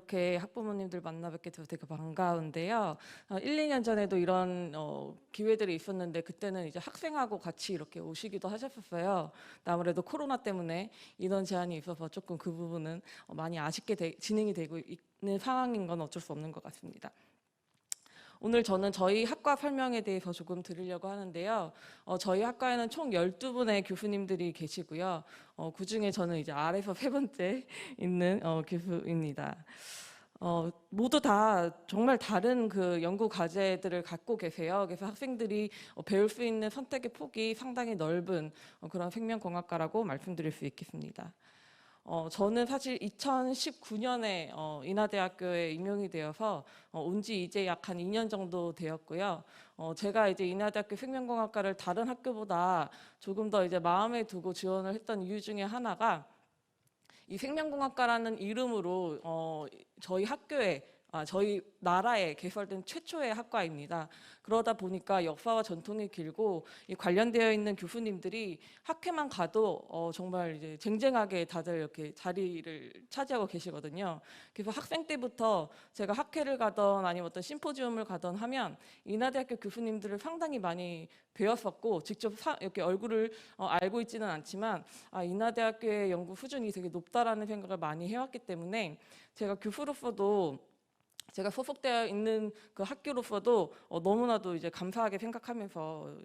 이렇게 학부모님들 만나 뵙게 돼서 되게 반가운데요. 어, 1, 2년 전에도 이런 어, 기회들이 있었는데 그때는 이제 학생하고 같이 이렇게 오시기도 하셨었어요. 아무래도 코로나 때문에 인원 제한이 있어서 조금 그 부분은 어, 많이 아쉽게 되- 진행이 되고 있는 상황인 건 어쩔 수 없는 것 같습니다. 오늘 저는 저희 학과 설명에 대해서 조금 드리려고 하는데요. 어, 저희 학과에는 총 12분의 교수님들이 계시고요. 어, 그 중에 저는 이제 아래서 세 번째 있는 어, 교수입니다. 어, 모두 다 정말 다른 그 연구 과제들을 갖고 계세요. 그래서 학생들이 어, 배울 수 있는 선택의 폭이 상당히 넓은 어, 그런 생명공학과라고 말씀드릴 수 있겠습니다. 어, 저는 사실 2019년에 어, 인하대학교에 임용이 되어서 어, 온지 이제 약 한 2년 정도 되었고요. 어, 제가 이제 인하대학교 생명공학과를 다른 학교보다 조금 더 이제 마음에 두고 지원을 했던 이유 중에 하나가 이 생명공학과라는 이름으로 어, 저희 학교에 아, 저희 나라에 개설된 최초의 학과입니다. 그러다 보니까 역사와 전통이 길고 이 관련되어 있는 교수님들이 학회만 가도 어, 정말 이제 쟁쟁하게 다들 이렇게 자리를 차지하고 계시거든요. 그래서 학생 때부터 제가 학회를 가던 아니면 어떤 심포지움을 가던 하면 인하대학교 교수님들을 상당히 많이 배웠었고 직접 사- 이렇게 얼굴을 어, 알고 있지는 않지만 아, 인하대학교의 연구 수준이 되게 높다라는 생각을 많이 해왔기 때문에 제가 교수로서도 제가 소속되어 있는 그 학교로서도 어, 너무나도 이제 감사하게 생각하면서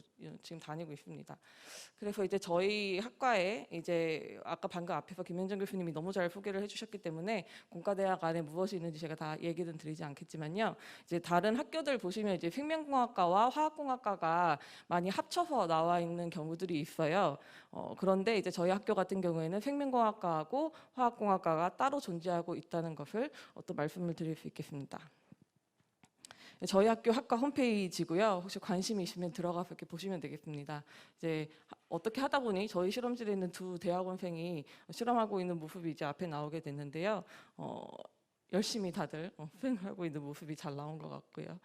지금 다니고 있습니다. 그래서 이제 저희 학과에 이제 아까 방금 앞에서 김현정 교수님이 너무 잘 소개를 해주셨기 때문에 공과대학 안에 무엇이 있는지 제가 다 얘기는 드리지 않겠지만요. 이제 다른 학교들 보시면 이제 생명공학과와 화학공학과가 많이 합쳐서 나와 있는 경우들이 있어요. 어, 그런데 이제 저희 학교 같은 경우에는 생명공학과하고 화학공학과가 따로 존재하고 있다는 것을 어, 또 말씀을 드릴 수 있겠습니다. 저희 학교 학과 홈페이지고요. 혹시 관심이 있으면 들어가서 이렇게 보시면 되겠습니다. 이제 하- 어떻게 하다 보니 저희 실험실에 있는 두 대학원생이 실험하고 있는 모습이 이제 앞에 나오게 됐는데요. 어, 열심히 다들 어, 수행하고 있는 모습이 잘 나온 것 같고요.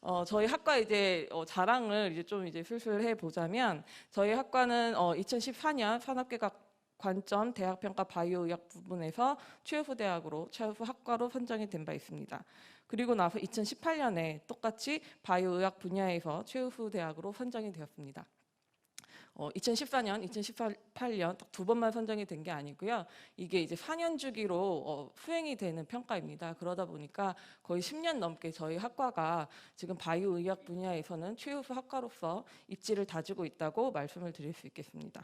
어, 저희 학과 이제 어, 자랑을 이제 좀 이제 슬슬 해 보자면 저희 학과는 어, 2014년 산업계각 관점 대학평가 바이오의학 부분에서 최우수 대학으로 최우수 학과로 선정이 된 바 있습니다. 그리고 나서 2018년에 똑같이 바이오의학 분야에서 최우수 대학으로 선정이 되었습니다. 어, 2014년, 2018년 딱 두 번만 선정이 된 게 아니고요. 이게 이제 4년 주기로 어, 수행이 되는 평가입니다. 그러다 보니까 거의 10년 넘게 저희 학과가 지금 바이오의학 분야에서는 최우수 학과로서 입지를 다지고 있다고 말씀을 드릴 수 있겠습니다.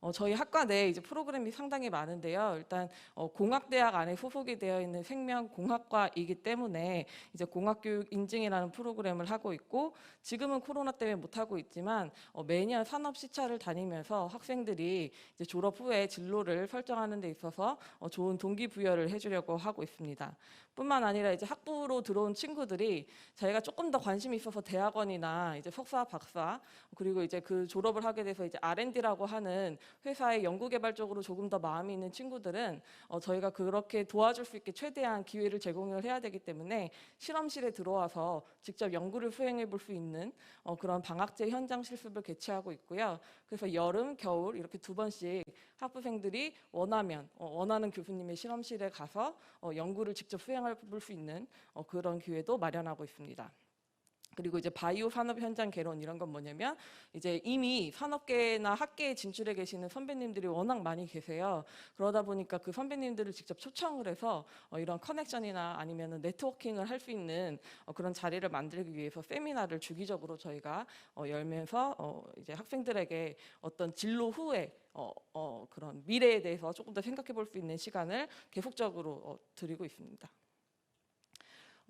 어, 저희 학과 내에 이제 프로그램이 상당히 많은데요. 일단 어, 공학대학 안에 소속이 되어 있는 생명공학과이기 때문에 이제 공학교육 인증이라는 프로그램을 하고 있고 지금은 코로나 때문에 못 하고 있지만 어, 매년 산업 시차를 다니면서 학생들이 이제 졸업 후에 진로를 설정하는 데 있어서 어, 좋은 동기부여를 해주려고 하고 있습니다. 뿐만 아니라 이제 학부로 들어온 친구들이 자기가 조금 더 관심이 있어서 대학원이나 이제 석사, 박사 그리고 이제 그 졸업을 하게 돼서 이제 R&D라고 하는 회사의 연구개발 쪽으로 조금 더 마음이 있는 친구들은 어, 저희가 그렇게 도와줄 수 있게 최대한 기회를 제공을 해야 되기 때문에 실험실에 들어와서 직접 연구를 수행해 볼 수 있는 어, 그런 방학제 현장 실습을 개최하고 있고요. 그래서 여름, 겨울 이렇게 두 번씩 학부생들이 원하면 어, 원하는 교수님의 실험실에 가서 어, 연구를 직접 수행 해볼수 있는 어, 그런 기회도 마련하고 있습니다. 그리고 이제 바이오 산업 현장 개론 이런 건 뭐냐면 이제 이미 산업계나 학계에 진출해 계시는 선배님들이 워낙 많이 계세요. 그러다 보니까 그 선배님들을 직접 초청을 해서 어, 이런 커넥션이나 아니면 네트워킹을 할 수 있는 어, 그런 자리를 만들기 위해서 세미나를 주기적으로 저희가 어, 열면서 어, 이제 학생들에게 어떤 진로 후에 어, 어, 그런 미래에 대해서 조금 더 생각해 볼 수 있는 시간을 계속적으로 어, 드리고 있습니다.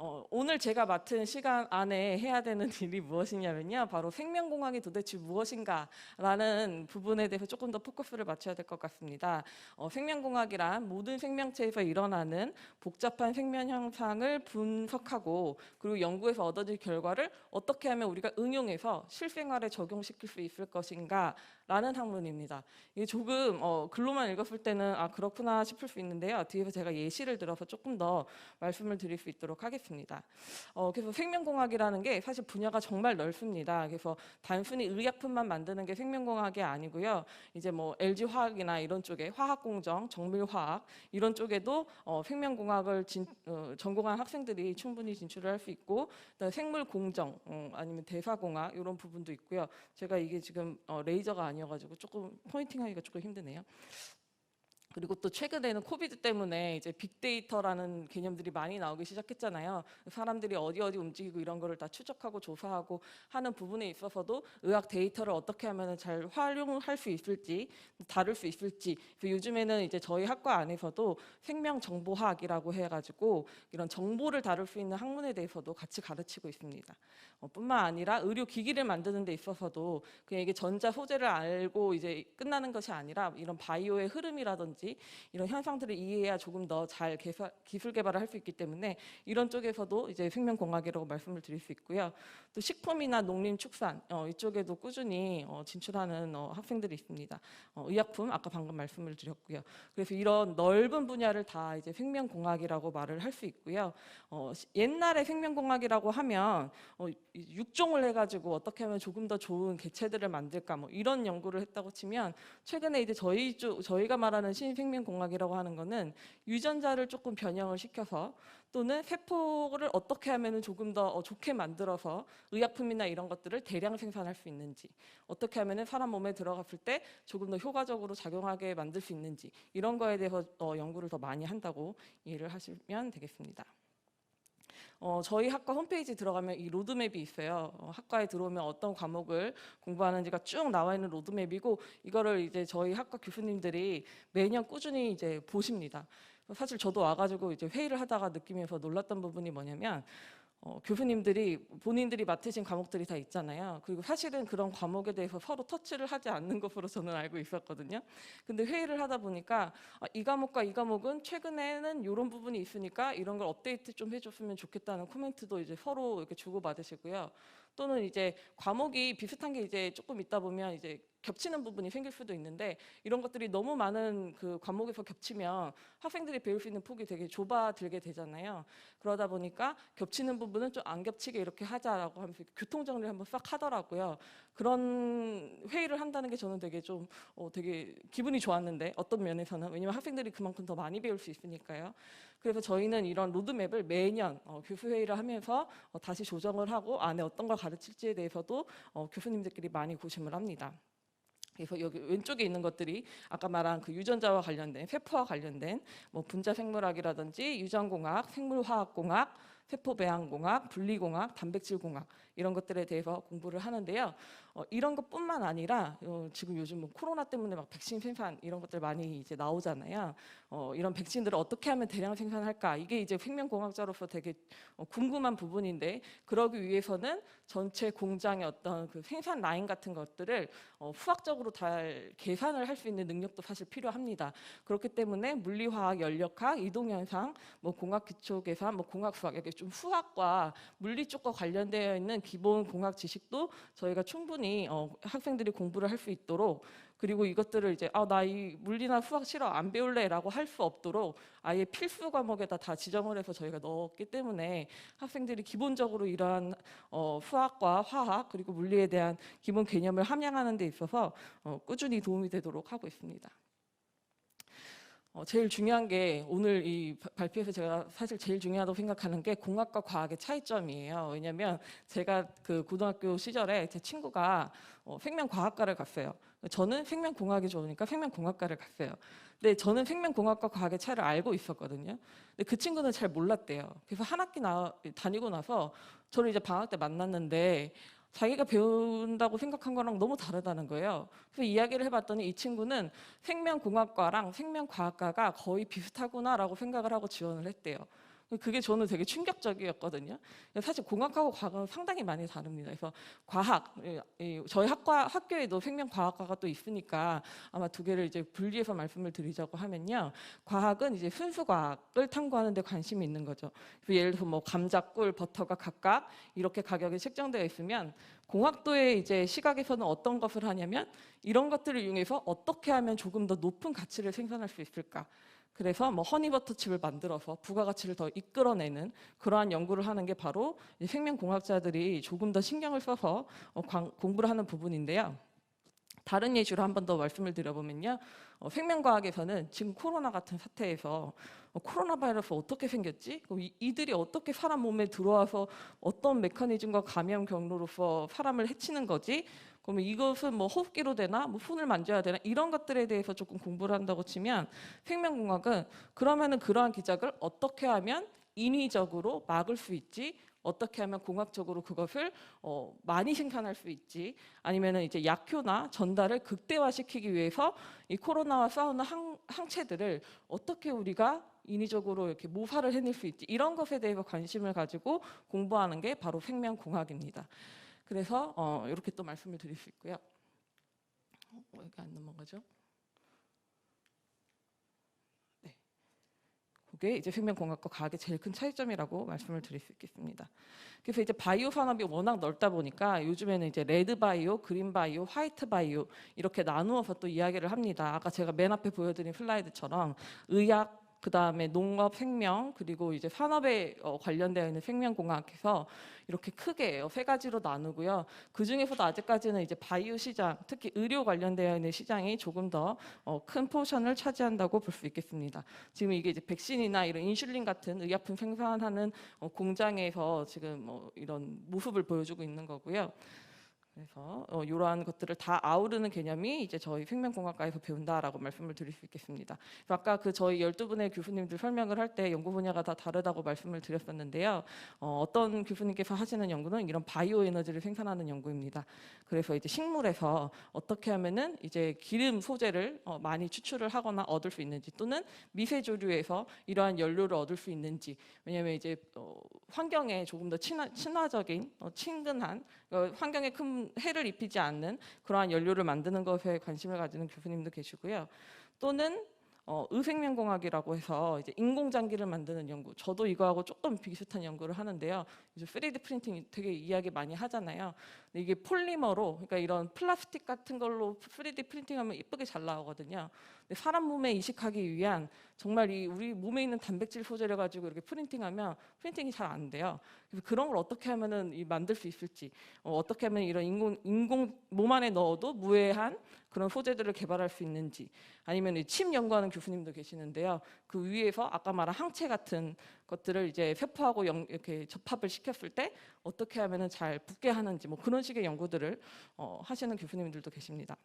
어, 오늘 제가 맡은 시간 안에 해야 되는 일이 무엇이냐면요. 바로 생명공학이 도대체 무엇인가라는 부분에 대해서 조금 더 포커스를 맞춰야 될 것 같습니다. 어, 생명공학이란 모든 생명체에서 일어나는 복잡한 생명 현상을 분석하고 그리고 연구에서 얻어질 결과를 어떻게 하면 우리가 응용해서 실생활에 적용시킬 수 있을 것인가 라는 학문입니다. 이게 조금 어, 글로만 읽었을 때는 아 그렇구나 싶을 수 있는데요. 뒤에서 제가 예시를 들어서 조금 더 말씀을 드릴 수 있도록 하겠습니다. 어, 그래서 생명공학이라는 게 사실 분야가 정말 넓습니다. 그래서 단순히 의약품만 만드는 게 생명공학이 아니고요. 이제 뭐 LG 화학이나 이런 쪽에 화학공정, 정밀화학 이런 쪽에도 어, 생명공학을 진, 어, 전공한 학생들이 충분히 진출을 할 수 있고 생물공정 어, 아니면 대사공학 이런 부분도 있고요. 제가 이게 지금 어, 레이저가 아니 어가지고 조금 포인팅하기가 조금 힘드네요. 그리고 또 최근에는 코비드 때문에 이제 빅데이터라는 개념들이 많이 나오기 시작했잖아요. 사람들이 어디 어디 움직이고 이런 거를 다 추적하고 조사하고 하는 부분에 있어서도 의학 데이터를 어떻게 하면 잘 활용할 수 있을지 다룰 수 있을지 요즘에는 이제 저희 학과 안에서도 생명정보학이라고 해가지고 이런 정보를 다룰 수 있는 학문에 대해서도 같이 가르치고 있습니다. 어, 뿐만 아니라 의료 기기를 만드는 데 있어서도 그냥 이게 전자 소재를 알고 이제 끝나는 것이 아니라 이런 바이오의 흐름이라든지 이런 현상들을 이해해야 조금 더 잘 기술 개발을 할 수 있기 때문에 이런 쪽에서도 이제 생명공학이라고 말씀을 드릴 수 있고요. 또 식품이나 농림 축산 어, 이쪽에도 꾸준히 어, 진출하는 어, 학생들이 있습니다. 어, 의약품 아까 방금 말씀을 드렸고요. 그래서 이런 넓은 분야를 다 이제 생명공학이라고 말을 할 수 있고요. 어, 시- 옛날에 생명공학이라고 하면 어, 이 육종을 해가지고 어떻게 하면 조금 더 좋은 개체들을 만들까 뭐 이런 연구를 했다고 치면 최근에 이제 저희 쪽 저희가 말하는 신 생명공학이라고 하는 거는 유전자를 조금 변형을 시켜서 또는 세포를 어떻게 하면은 조금 더 어, 좋게 만들어서 의약품이나 이런 것들을 대량 생산할 수 있는지 어떻게 하면은 사람 몸에 들어갔을 때 조금 더 효과적으로 작용하게 만들 수 있는지 이런 거에 대해서 어, 연구를 더 많이 한다고 이해를 하시면 되겠습니다. 어, 저희 학과 홈페이지 들어가면 이 로드맵이 있어요. 어, 학과에 들어오면 어떤 과목을 공부하는지가 쭉 나와 있는 로드맵이고 이거를 이제 저희 학과 교수님들이 매년 꾸준히 이제 보십니다. 사실 저도 와가지고 이제 회의를 하다가 느끼면서 놀랐던 부분이 뭐냐면 어, 교수님들이 본인들이 맡으신 과목들이 다 있잖아요. 그리고 사실은 그런 과목에 대해서 서로 터치를 하지 않는 것으로 저는 알고 있었거든요. 근데 회의를 하다 보니까 아, 이 과목과 이 과목은 최근에는 이런 부분이 있으니까 이런 걸 업데이트 좀 해줬으면 좋겠다는 코멘트도 이제 서로 이렇게 주고 받으시고요. 또는 이제 과목이 비슷한 게 이제 조금 있다 보면 이제 겹치는 부분이 생길 수도 있는데 이런 것들이 너무 많은 그 과목에서 겹치면 학생들이 배울 수 있는 폭이 되게 좁아들게 되잖아요. 그러다 보니까 겹치는 부분은 좀 안 겹치게 이렇게 하자라고 하면서 교통 정리를 한번 싹 하더라고요. 그런 회의를 한다는 게 저는 되게 좀 어, 되게 기분이 좋았는데 어떤 면에서는 왜냐면 학생들이 그만큼 더 많이 배울 수 있으니까요. 그래서 저희는 이런 로드맵을 매년 어, 교수 회의를 하면서 어, 다시 조정을 하고 안에 어떤 걸 가르칠지에 대해서도 어, 교수님들끼리 많이 고심을 합니다. 그래서 여기 왼쪽에 있는 것들이 아까 말한 그 유전자와 관련된 세포와 관련된 뭐 분자 생물학이라든지 유전공학, 생물화학공학, 세포배양공학, 분리공학, 단백질공학 이런 것들에 대해서 공부를 하는데요. 어, 이런 것뿐만 아니라 어, 지금 요즘 뭐 코로나 때문에 막 백신 생산 이런 것들 많이 이제 나오잖아요. 어, 이런 백신들을 어떻게 하면 대량 생산할까 이게 이제 생명공학자로서 되게 어, 궁금한 부분인데 그러기 위해서는 전체 공장의 어떤 그 생산 라인 같은 것들을 어, 수학적으로 잘 계산을 할 수 있는 능력도 사실 필요합니다. 그렇기 때문에 물리화학, 연력학, 이동현상, 뭐 공학 기초 계산, 뭐 공학 수학 이렇게 좀 수학과 물리 쪽과 관련되어 있는 기본 공학 지식도 저희가 충분히 어, 학생들이 공부를 할 수 있도록 그리고 이것들을 이제 아 나 이 물리나 수학 싫어 안 배울래라고 할 수 없도록 아예 필수 과목에다 다 지정을 해서 저희가 넣었기 때문에 학생들이 기본적으로 이러한 어, 수학과 화학 그리고 물리에 대한 기본 개념을 함양하는 데 있어서 어, 꾸준히 도움이 되도록 하고 있습니다. 어, 제일 중요한 게 오늘 이 바- 발표에서 제가 사실 제일 중요하다고 생각하는 게 공학과 과학의 차이점이에요. 왜냐하면 제가 그 고등학교 시절에 제 친구가 어, 생명과학과를 갔어요. 저는 생명공학이 좋으니까 생명공학과를 갔어요. 근데 저는 생명공학과 과학의 차이를 알고 있었거든요. 근데 그 친구는 잘 몰랐대요. 그래서 한 학기 나, 다니고 나서 저를 이제 방학 때 만났는데 자기가 배운다고 생각한 거랑 너무 다르다는 거예요. 그래서 이야기를 해봤더니 이 친구는 생명공학과랑 생명과학과가 거의 비슷하구나라고 생각을 하고 지원을 했대요. 그게 저는 되게 충격적이었거든요. 사실 공학하고 과학은 상당히 많이 다릅니다. 그래서 과학, 이- 이 저희 학과 학교에도 생명과학과가 또 있으니까 아마 두 개를 이제 분리해서 말씀을 드리자고 하면요. 과학은 이제 순수 과학을 탐구하는 데 관심이 있는 거죠. 예를 들어서 뭐 감자, 꿀, 버터가 각각 이렇게 가격이 책정되어 있으면 공학도의 이제 시각에서는 어떤 것을 하냐면 이런 것들을 이용해서 어떻게 하면 조금 더 높은 가치를 생산할 수 있을까? 그래서 뭐 허니버터칩을 만들어서 부가가치를 더 이끌어내는 그러한 연구를 하는 게 바로 이 생명공학자들이 조금 더 신경을 써서 어, 광- 공부를 하는 부분인데요. 다른 예시로 한 번 더 말씀을 드려보면요. 어, 생명과학에서는 지금 코로나 같은 사태에서 어, 코로나 바이러스 어떻게 생겼지? 이, 이들이 어떻게 사람 몸에 들어와서 어떤 메커니즘과 감염 경로로서 사람을 해치는 거지? 그러면 이것은 뭐 호흡기로 되나? 뭐 손을 만져야 되나? 이런 것들에 대해서 조금 공부를 한다고 치면 생명공학은 그러면은 그러한 기작을 어떻게 하면 인위적으로 막을 수 있지? 어떻게 하면 공학적으로 그것을 어, 많이 생산할 수 있지? 아니면은 이제 약효나 전달을 극대화시키기 위해서 이 코로나와 싸우는 항, 항체들을 어떻게 우리가 인위적으로 이렇게 모사를 해낼 수 있지? 이런 것에 대해서 관심을 가지고 공부하는 게 바로 생명공학입니다. 그래서 어, 이렇게 또 말씀을 드릴 수 있고요. 어, 왜 여기 안 넘어가죠? 네. 그게 이제 생명공학과 과학의 제일 큰 차이점이라고 말씀을 드릴 수 있겠습니다. 그래서 이제 바이오 산업이 워낙 넓다 보니까 요즘에는 이제 레드 바이오, 그린 바이오, 화이트 바이오 이렇게 나누어서 또 이야기를 합니다. 아까 제가 맨 앞에 보여드린 슬라이드처럼 의학 그 다음에 농업, 생명 그리고 이제 산업에 어, 관련되어 있는 생명공학에서 이렇게 크게 세 가지로 나누고요. 그 중에서도 아직까지는 이제 바이오 시장, 특히 의료 관련되어 있는 시장이 조금 더 어, 큰 포션을 차지한다고 볼 수 있겠습니다. 지금 이게 이제 백신이나 이런 인슐린 같은 의약품 생산하는 어, 공장에서 지금 뭐 이런 모습을 보여주고 있는 거고요. 그래서 어, 이러한 것들을 다 아우르는 개념이 이제 저희 생명공학과에서 배운다라고 말씀을 드릴 수 있겠습니다. 아까 그 저희 12분의 교수님들 설명을 할 때 연구 분야가 다 다르다고 말씀을 드렸었는데요. 어, 어떤 교수님께서 하시는 연구는 이런 바이오 에너지를 생산하는 연구입니다. 그래서 이제 식물에서 어떻게 하면은 이제 기름 소재를 어, 많이 추출을 하거나 얻을 수 있는지 또는 미세 조류에서 이러한 연료를 얻을 수 있는지 왜냐하면 이제 어, 환경에 조금 더 친화, 친화적인 어, 친근한 어, 환경에 큰 해를 입히지 않는 그러한 연료를 만드는 것에 관심을 가지는 교수님도 계시고요. 또는 어, 의생명공학이라고 해서 이제 인공장기를 만드는 연구. 저도 이거하고 조금 비슷한 연구를 하는데요. 요즘 3D 프린팅 되게 이야기 많이 하잖아요. 근데 이게 폴리머로, 그러니까 이런 플라스틱 같은 걸로 3D 프린팅하면 이쁘게 잘 나오거든요. 근데 사람 몸에 이식하기 위한 정말 이 우리 몸에 있는 단백질 소재를 가지고 이렇게 프린팅하면 프린팅이 잘 안 돼요. 그래서 그런 걸 어떻게 하면은 이 만들 수 있을지, 어, 어떻게 하면 이런 인공 인공 몸 안에 넣어도 무해한 그런 소재들을 개발할 수 있는지, 아니면 이침 연구하는 교수님도 계시는데요. 그 위에서 아까 말한 항체 같은 것들을 이제 세포하고 연- 이렇게 접합을 시켰을 때 어떻게 하면은 잘 붙게 하는지 뭐 그런 식의 연구들을 어, 하시는 교수님들도 계십니다.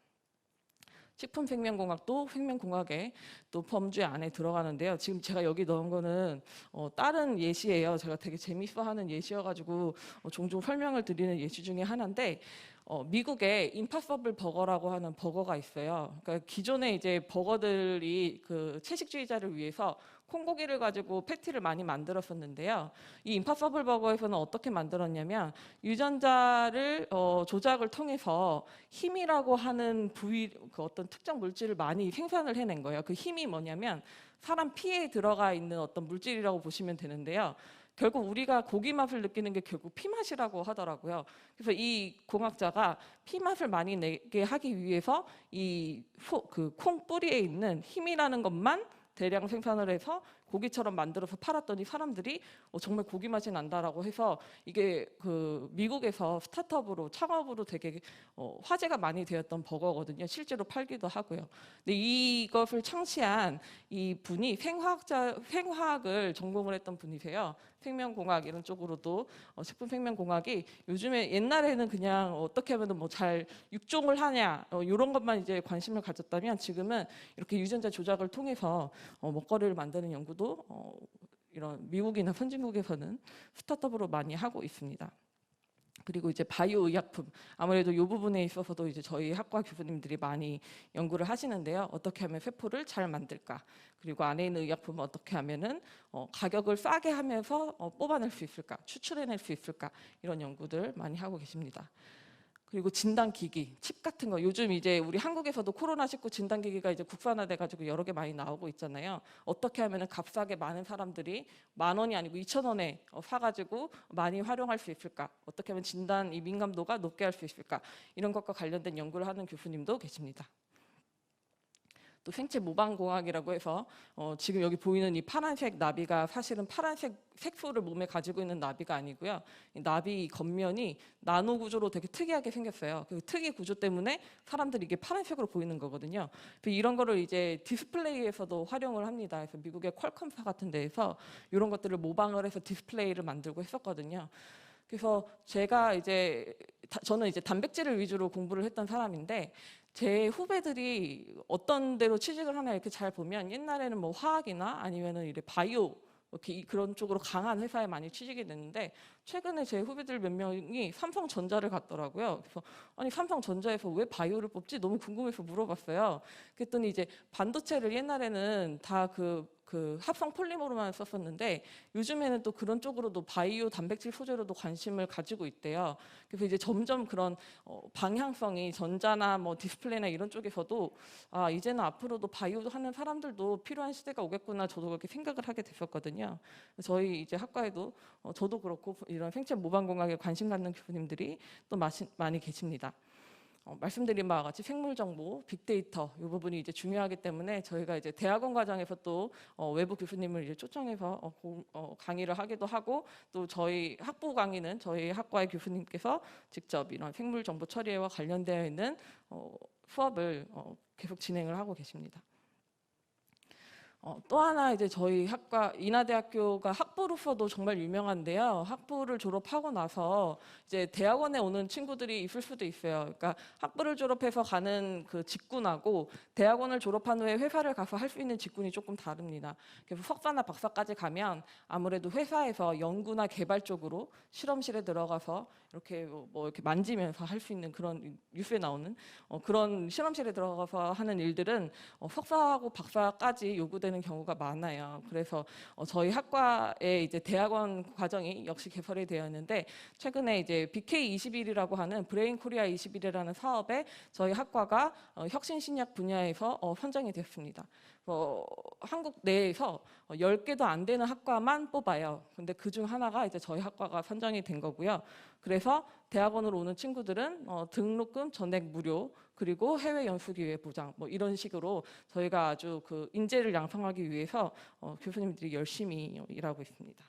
식품생명공학도 생명공학의 또 범주 안에 들어가는데요. 지금 제가 여기 넣은 거는 어, 다른 예시예요. 제가 되게 재밌어하는 예시여가지고 어, 종종 설명을 드리는 예시 중에 하나인데 어, 미국에 임파서블 버거라고 하는 버거가 있어요. 그러니까 기존에 이제 버거들이 그 채식주의자를 위해서 콩고기를 가지고 패티를 많이 만들었었는데요. 이 임파서블 버거에서는 어떻게 만들었냐면 유전자를 어, 조작을 통해서 힘이라고 하는 부위 그 어떤 특정 물질을 많이 생산을 해낸 거예요. 그 힘이 뭐냐면 사람 피에 들어가 있는 어떤 물질이라고 보시면 되는데요. 결국 우리가 고기 맛을 느끼는 게 결국 피 맛이라고 하더라고요. 그래서 이 공학자가 피 맛을 많이 내게 하기 위해서 이 그 콩 뿌리에 있는 힘이라는 것만 대량 생산을 해서 고기처럼 만들어서 팔았더니 사람들이 어, 정말 고기 맛이 난다라고 해서 이게 그 미국에서 스타트업으로 창업으로 되게 어, 화제가 많이 되었던 버거거든요. 실제로 팔기도 하고요. 근데 이것을 창시한 이 분이 생화학자 생화학을 전공을 했던 분이세요. 생명공학 이런 쪽으로도 어, 식품 생명공학이 요즘에 옛날에는 그냥 어떻게 하면 뭐 잘 육종을 하냐 어, 이런 것만 이제 관심을 가졌다면 지금은 이렇게 유전자 조작을 통해서 어, 먹거리를 만드는 연구 도 어, 이런 미국이나 선진국에서는 스타트업으로 많이 하고 있습니다. 그리고 이제 바이오 의약품 아무래도 이 부분에 있어서도 이제 저희 학과 교수님들이 많이 연구를 하시는데요. 어떻게 하면 세포를 잘 만들까? 그리고 안에 있는 의약품을 어떻게 하면은 어, 가격을 싸게 하면서 어, 뽑아낼 수 있을까? 추출해낼 수 있을까? 이런 연구들 많이 하고 계십니다. 그리고 진단기기, 칩 같은 거 요즘 이제 우리 한국에서도 코로나19 진단기기가 이제 국산화돼 가지고 여러 개 많이 나오고 있잖아요. 어떻게 하면은 값싸게 많은 사람들이 만 원이 아니고 이천 원에 어, 사가지고 많이 활용할 수 있을까? 어떻게 하면 진단 이 민감도가 높게 할 수 있을까? 이런 것과 관련된 연구를 하는 교수님도 계십니다. 또 생체 모방공학이라고 해서 어, 지금 여기 보이는 이 파란색 나비가 사실은 파란색 색소를 몸에 가지고 있는 나비가 아니고요. 이 나비 겉면이 나노 구조로 되게 특이하게 생겼어요. 그 특이 구조 때문에 사람들이 이게 파란색으로 보이는 거거든요. 이런 거를 이제 디스플레이에서도 활용을 합니다. 그래서 미국의 퀄컴사 같은 데에서 이런 것들을 모방을 해서 디스플레이를 만들고 했었거든요. 그래서 제가 이제 다- 저는 이제 단백질을 위주로 공부를 했던 사람인데 제 후배들이 어떤 데로 취직을 하나 이렇게 잘 보면 옛날에는 뭐 화학이나 아니면은 이래 바이오 이렇게 이- 그런 쪽으로 강한 회사에 많이 취직이 됐는데 최근에 제 후배들 몇 명이 삼성전자를 갔더라고요. 그래서 아니 삼성전자에서 왜 바이오를 뽑지 너무 궁금해서 물어봤어요. 그랬더니 이제 반도체를 옛날에는 다 그 그 합성 폴리머로만 썼었는데 요즘에는 또 그런 쪽으로도 바이오 단백질 소재로도 관심을 가지고 있대요. 그래서 이제 점점 그런 어, 방향성이 전자나 뭐 디스플레이나 이런 쪽에서도 아 이제는 앞으로도 바이오 하는 사람들도 필요한 시대가 오겠구나 저도 그렇게 생각을 하게 됐었거든요. 저희 이제 학과에도 어, 저도 그렇고 이런 생체 모방 공학에 관심 갖는 교수님들이 또 마시, 많이 계십니다. 어, 말씀드린 바와 같이 생물 정보, 빅데이터 이 부분이 이제 중요하기 때문에 저희가 이제 대학원 과정에서 또 어, 외부 교수님을 이제 초청해서 어, 고- 어, 강의를 하기도 하고 또 저희 학부 강의는 저희 학과의 교수님께서 직접 이런 생물 정보 처리와 관련되어 있는 어, 수업을 어, 계속 진행을 하고 계십니다. 어, 또 하나 이제 저희 학과 인하대학교가 학부로서도 정말 유명한데요. 학부를 졸업하고 나서 이제 대학원에 오는 친구들이 있을 수도 있어요. 그러니까 학부를 졸업해서 가는 그 직군하고 대학원을 졸업한 후에 회사를 가서 할 수 있는 직군이 조금 다릅니다. 그래서 석사나 박사까지 가면 아무래도 회사에서 연구나 개발 쪽으로 실험실에 들어가서 이렇게 뭐, 뭐 이렇게 만지면서 할 수 있는 그런 뉴스에 나오는 어, 그런 실험실에 들어가서 하는 일들은 어, 석사하고 박사까지 요구되는 경우가 많아요. 그래서 어, 저희 학과의 이제 대학원 과정이 역시 개설이 되었는데 최근에 이제 BK21이라고 하는 브레인 코리아 21이라는 사업에 저희 학과가 어, 혁신 신약 분야에서 어, 선정이 되었습니다. 어, 한국 내에서 어, 10개도 안 되는 학과만 뽑아요. 근데 그 중 하나가 이제 저희 학과가 선정이 된 거고요. 그래서 대학원으로 오는 친구들은 어, 등록금 전액 무료 그리고 해외 연수 기회 보장 뭐 이런 식으로 저희가 아주 그 인재를 양성하기 위해서 어, 교수님들이 열심히 어, 일하고 있습니다.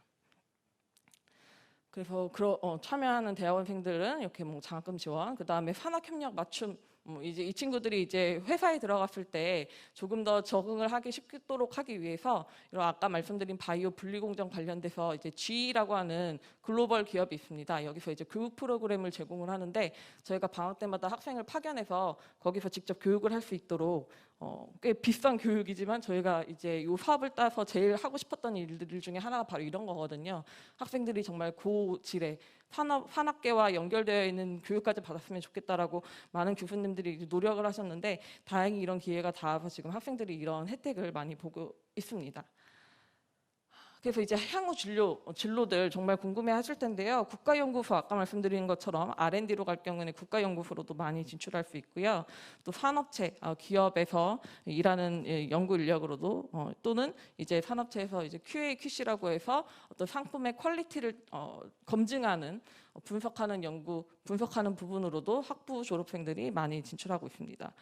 그래서 그러, 어, 참여하는 대학원생들은 이렇게 뭐 장학금 지원, 그 다음에 산학협력 맞춤 뭐 이제 이 친구들이 이제 회사에 들어갔을 때 조금 더 적응을 하기 쉽도록 하기 위해서 이런 아까 말씀드린 바이오 분리공정 관련돼서 이제 G라고 하는 글로벌 기업이 있습니다. 여기서 이제 교육 프로그램을 제공을 하는데 저희가 방학 때마다 학생을 파견해서 거기서 직접 교육을 할 수 있도록 어, 꽤 비싼 교육이지만 저희가 이제 이 사업을 따서 제일 하고 싶었던 일들 중에 하나가 바로 이런 거거든요. 학생들이 정말 고질의 산업, 산학계와 연결되어 있는 교육까지 받았으면 좋겠다라고 많은 교수님들이 노력을 하셨는데 다행히 이런 기회가 닿아서 지금 학생들이 이런 혜택을 많이 보고 있습니다. 그래서 이제 향후 어, 진로들 정말 궁금해 하실 텐데요. 국가연구소 아까 말씀드린 것처럼 R&D로 갈 경우에는 국가연구소로도 많이 진출할 수 있고요. 또 산업체 어, 기업에서 일하는 예, 연구 인력으로도 어, 또는 이제 산업체에서 이제 QA, QC라고 해서 어떤 상품의 퀄리티를 어, 검증하는 어, 분석하는 연구 분석하는 부분으로도 학부 졸업생들이 많이 진출하고 있습니다.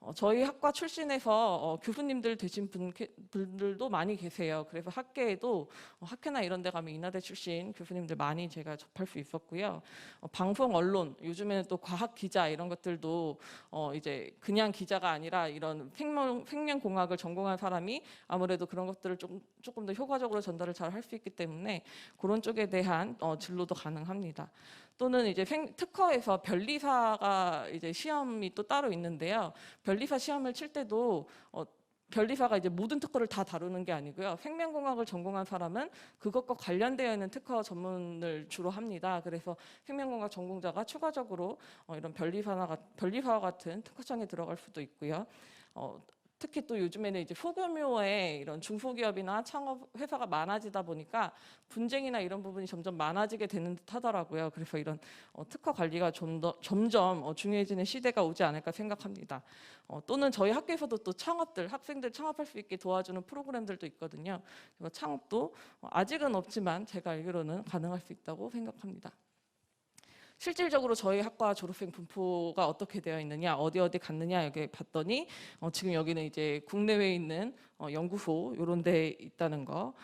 어, 저희 학과 출신에서 어, 교수님들 되신 분, 분들도 많이 계세요. 그래서 학계에도 어, 학회나 이런 데 가면 인하대 출신 교수님들 많이 제가 접할 수 있었고요. 어, 방송 언론, 요즘에는 또 과학 기자 이런 것들도 어, 이제 그냥 기자가 아니라 이런 생명, 생명공학을 전공한 사람이 아무래도 그런 것들을 좀, 조금 더 효과적으로 전달을 잘 할 수 있기 때문에 그런 쪽에 대한 어, 진로도 가능합니다. 또는 이제 생, 특허에서 변리사가 이제 시험이 또 따로 있는데요. 변리사 시험을 칠 때도 어, 변리사가 이제 모든 특허를 다 다루는 게 아니고요. 생명공학을 전공한 사람은 그것과 관련되어 있는 특허 전문을 주로 합니다. 그래서 생명공학 전공자가 추가적으로 어, 이런 변리사나 같- 변리사와 같은 특허청에 들어갈 수도 있고요. 어, 특히 또 요즘에는 이제 소규모의 이런 중소기업이나 창업 회사가 많아지다 보니까 분쟁이나 이런 부분이 점점 많아지게 되는 듯 하더라고요. 그래서 이런 어, 특허 관리가 좀 더 점점 어, 중요해지는 시대가 오지 않을까 생각합니다. 어, 또는 저희 학교에서도 또 창업들 학생들 창업할 수 있게 도와주는 프로그램들도 있거든요. 창업도 어, 아직은 없지만 제가 알기로는 가능할 수 있다고 생각합니다. 실질적으로 저희 학과 졸업생 분포가 어떻게 되어 있느냐, 어디 어디 갔느냐 여기 봤더니 어, 지금 여기는 이제 국내외에 있는 어, 연구소 이런 데 있다는 거.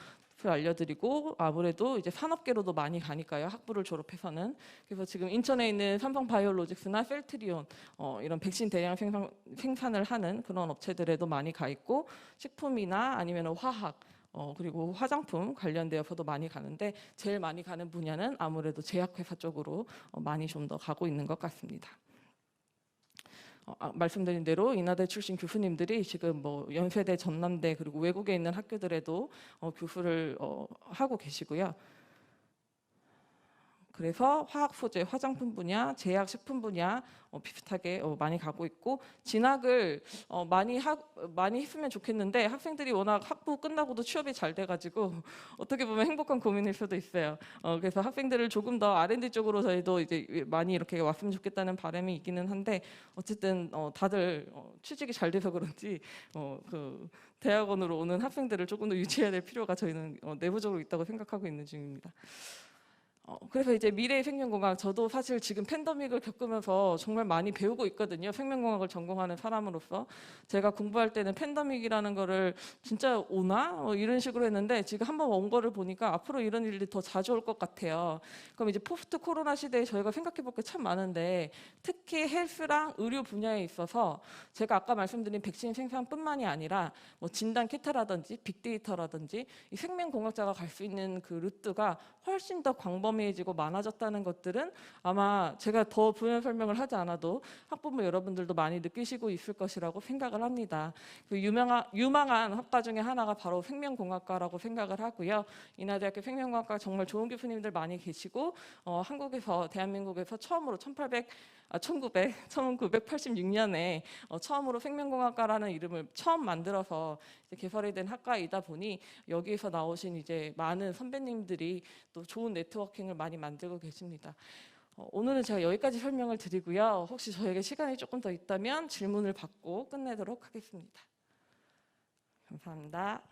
를 알려드리고 아무래도 이제 산업계로도 많이 가니까요 학부를 졸업해서는 그래서 지금 인천에 있는 삼성 바이오로직스나 펠트리온 어, 이런 백신 대량 생산, 생산을 하는 그런 업체들에도 많이 가 있고 식품이나 아니면 화학 어, 그리고 화장품 관련되어서도 많이 가는데 제일 많이 가는 분야는 아무래도 제약회사 쪽으로 어, 많이 좀 더 가고 있는 것 같습니다. 어, 아, 말씀드린 대로 인하대 출신 교수님들이 지금 뭐 연세대, 전남대 그리고 외국에 있는 학교들에도 어, 교수를 어, 하고 계시고요. 그래서 화학 소재, 화장품 분야, 제약 식품 분야 어, 비슷하게 어, 많이 가고 있고 진학을 어, 많이 하, 많이 했으면 좋겠는데 학생들이 워낙 학부 끝나고도 취업이 잘 돼가지고 어떻게 보면 행복한 고민일 수도 있어요. 어, 그래서 학생들을 조금 더 R&D 쪽으로 저희도 이제 많이 이렇게 왔으면 좋겠다는 바람이 있기는 한데 어쨌든 어, 다들 어, 취직이 잘 돼서 그런지 어, 그 대학원으로 오는 학생들을 조금 더 유치해야 될 필요가 저희는 어, 내부적으로 있다고 생각하고 있는 중입니다. 어, 그래서 이제 미래의 생명공학 저도 사실 지금 팬데믹을 겪으면서 정말 많이 배우고 있거든요. 생명공학을 전공하는 사람으로서 제가 공부할 때는 팬데믹이라는 거를 진짜 오나 어, 이런 식으로 했는데 지금 한번 온 거를 보니까 앞으로 이런 일이 더 자주 올 것 같아요. 그럼 이제 포스트 코로나 시대에 저희가 생각해 볼 게 참 많은데 특히 헬스랑 의료 분야에 있어서 제가 아까 말씀드린 백신 생산뿐만이 아니라 뭐 진단 키트라든지 빅데이터라든지 이 생명공학자가 갈 수 있는 그 루트가 훨씬 더 광범위해지고 많아졌다는 것들은 아마 제가 더 부연 설명을 하지 않아도 학부모 여러분들도 많이 느끼시고 있을 것이라고 생각을 합니다. 그 유명한 유망한 학과 중에 하나가 바로 생명공학과라고 생각을 하고요. 인하대학교 생명공학과 정말 좋은 교수님들 많이 계시고 어, 한국에서 대한민국에서 처음으로 1800 아, 1900, 1986년에 어, 처음으로 생명공학과라는 이름을 처음 만들어서 개설이 된 학과이다 보니 여기에서 나오신 이제 많은 선배님들이 또 좋은 네트워킹을 많이 만들고 계십니다. 어, 오늘은 제가 여기까지 설명을 드리고요. 혹시 저에게 시간이 조금 더 있다면 질문을 받고 끝내도록 하겠습니다. 감사합니다.